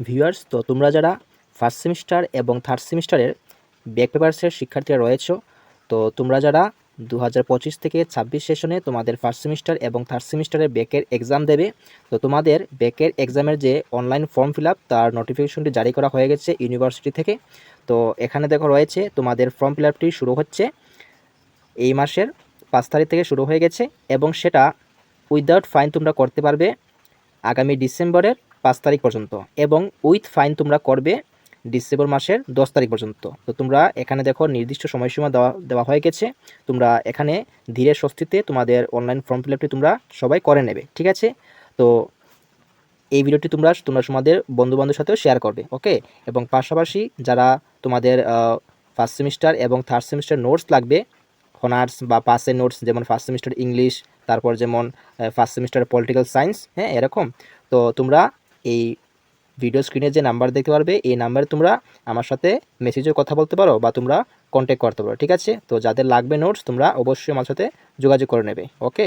Viewers তো তোমরা যারা ফার্স্ট সেমিস্টার এবং থার্ড সেমিস্টারের ব্যাক পেপার্সের শিক্ষার্থীরা রয়েছো, তো তোমরা যারা দু হাজার পঁচিশ থেকে ছাব্বিশ সেশনে তোমাদের ফার্স্ট সেমিস্টার এবং থার্ড সেমিস্টারের ব্যাকের এক্সাম দেবে, তো তোমাদের ব্যাকের এক্সামের যে অনলাইন ফর্ম ফিল তার নোটিফিকেশনটি জারি করা হয়ে গেছে ইউনিভার্সিটি থেকে। তো এখানে দেখো রয়েছে, তোমাদের ফর্ম ফিল শুরু হচ্ছে এই মাসের পাঁচ তারিখ থেকে শুরু হয়ে গেছে এবং সেটা উইদাউট ফাইন তোমরা করতে পারবে। আগামী ডিসেম্বরের পাঁচ তারিখ পর্যন্ত এবং উইথ ফাইন তোমরা করবে ডিসেম্বর মাসের দশ তারিখ পর্যন্ত। তো তোমরা এখানে দেখো নির্দিষ্ট সময়সীমা দেওয়া দেওয়া হয়ে গেছে। তোমরা এখানে ধীরে স্বস্তিতে তোমাদের অনলাইন ফর্ম ফিল আপটি তোমরা সবাই করে নেবে, ঠিক আছে? তো এই ভিডিওটি তোমরা তোমরা তোমাদের বন্ধুবান্ধবের সাথেও শেয়ার করবে ওকে এবং পাশাপাশি যারা তোমাদের ফার্স্ট সেমিস্টার এবং থার্ড সেমিস্টার নোটস লাগবে অনার্স বা পাসের নোটস যেমন ফার্স্ট সেমিস্টার ইংলিশ তারপর যেমন ফার্স্ট সেমিস্টার পলিটিক্যাল সায়েন্স হ্যাঁ এরকম। তো তোমরা এই ভিডিও স্ক্রিনে যে নাম্বার দেখতে পারবে, এই নাম্বারে তোমরা আমার সাথে মেসেজে কথা বলতে পারো বা তোমরা কন্ট্যাক্ট করতে পারো, ঠিক আছে? তো যাদের লাগবে নোটস তোমরা অবশ্যই আমার সাথে যোগাযোগ করে নেবে ওকে